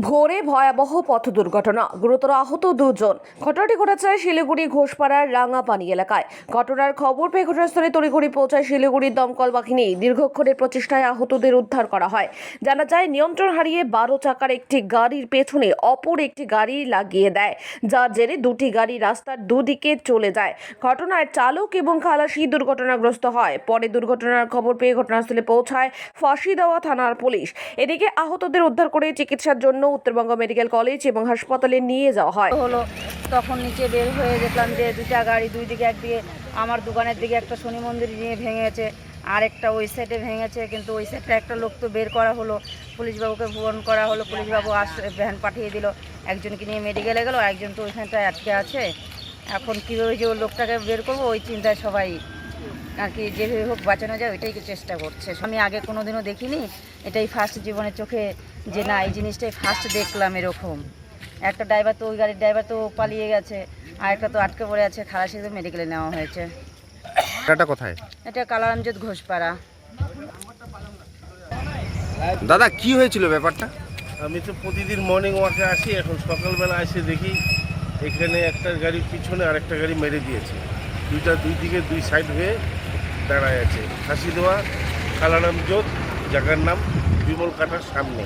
ভোরে ভয়াবহ পথ দুর্ঘটনা। গুরুতর আহত দুজন। ঘটনাটি ঘটেছে শিলিগুড়ি ঘোষপাড়ার রাঙাপানি এলাকায়। ঘটনার খবর পেয়ে ঘটনাস্থলে তড়িঘড়ি পৌঁছায় শিলিগুড়ির দমকল বাহিনী। দীর্ঘক্ষণের প্রচেষ্টায় আহতদের উদ্ধার করা হয়। জানা যায়, নিয়ন্ত্রণ হারিয়ে বারো চাকার একটি গাড়ির পেছনে অপর একটি গাড়ি লাগিয়ে দেয়, যার জেরে দুটি গাড়ি রাস্তার দুদিকে চলে যায়। ঘটনায় চালক এবং খালাসি দুর্ঘটনাগ্রস্ত হয়। পরে দুর্ঘটনার খবর পেয়ে ঘটনাস্থলে পৌঁছায় ফাঁসি দেওয়া থানার পুলিশ। এদিকে আহতদের উদ্ধার করে চিকিৎসার জন্য উত্তরবঙ্গ মেডিকেল কলেজ এবং হাসপাতালে নিয়ে যাওয়া হয়। হলো তখন নিচে বের হয়ে দেখলাম যে দুটা গাড়ি দুই দিকে একদিকে আমার দোকানের দিকে একটা শনি মন্দির নিয়ে ভেঙেছে, আর একটা ওই সাইডে ভেঙেছে, কিন্তু ওই সাইডটা একটা লোক তো বের করা হলো। পুলিশবাবুকে ফোন করা হলো, পুলিশবাবু আস ভ্যান পাঠিয়ে দিল। একজনকে নিয়ে মেডিকেলে গেল একজন তো ওইখানটায় আটকে আছে। এখন কীভাবে যে ওই লোকটাকে বের করব, ওই চিন্তায় সবাই আর কি যেভাবে হোক বাঁচানো যায় ওইটাই চেষ্টা করছে। আমি আগে কোনো দিনও দেখিনি এটাই ফার্স্ট জীবনের চোখে যে না এই জিনিসটাই ফার্স্ট দেখলাম এরকম। একটা ড্রাইভার তো ওই গাড়ির ড্রাইভার তো পালিয়ে গেছে আর একটা তো আটকে পড়ে আছে খালাসি তো মেডিকেলে নেওয়া হয়েছে। এটা কোথায়? এটা কালারামজোত ঘোষপাড়া। দাদা কি হয়েছিল ব্যাপারটা? আমি তো প্রতিদিন মর্নিং ওয়াকে আসি এখন সকালবেলা এসে দেখি এখানে একটা গাড়ির পিছনে আরেকটা গাড়ি মেরে দিয়েছে। দুইটা দুই দিকে দুই সাইড হয়ে দাঁড়ায় আছে। ফাঁসি দেওয়া কালারাম জোত জায়গার নাম বিমল কাটার সামনে।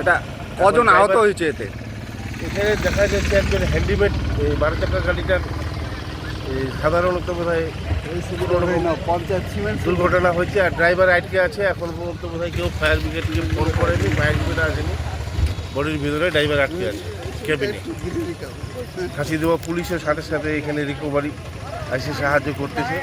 এটা কজন আহত হয়েছে এতে? এখানে দেখা যাচ্ছে একজন হ্যান্ডিমেড এই বারো চাকা গাড়িটার এই সাধারণত বোধ হয় দুর্ঘটনা হয়েছে আর ড্রাইভার আটকে আছে এখন পর্যন্ত বোধ হয় কেউ ফায়ার ব্রিগেড ব্রিগেডকে ফোন করেনি ফায়ার ব্রিগেড আসেনি। বডির ভিতরে ড্রাইভার আটকে আছে কেবিনে ফাঁসি দেওয়া পুলিশের সাথে সাথে এখানে রিকভারি এসে সাহায্য করতেছে।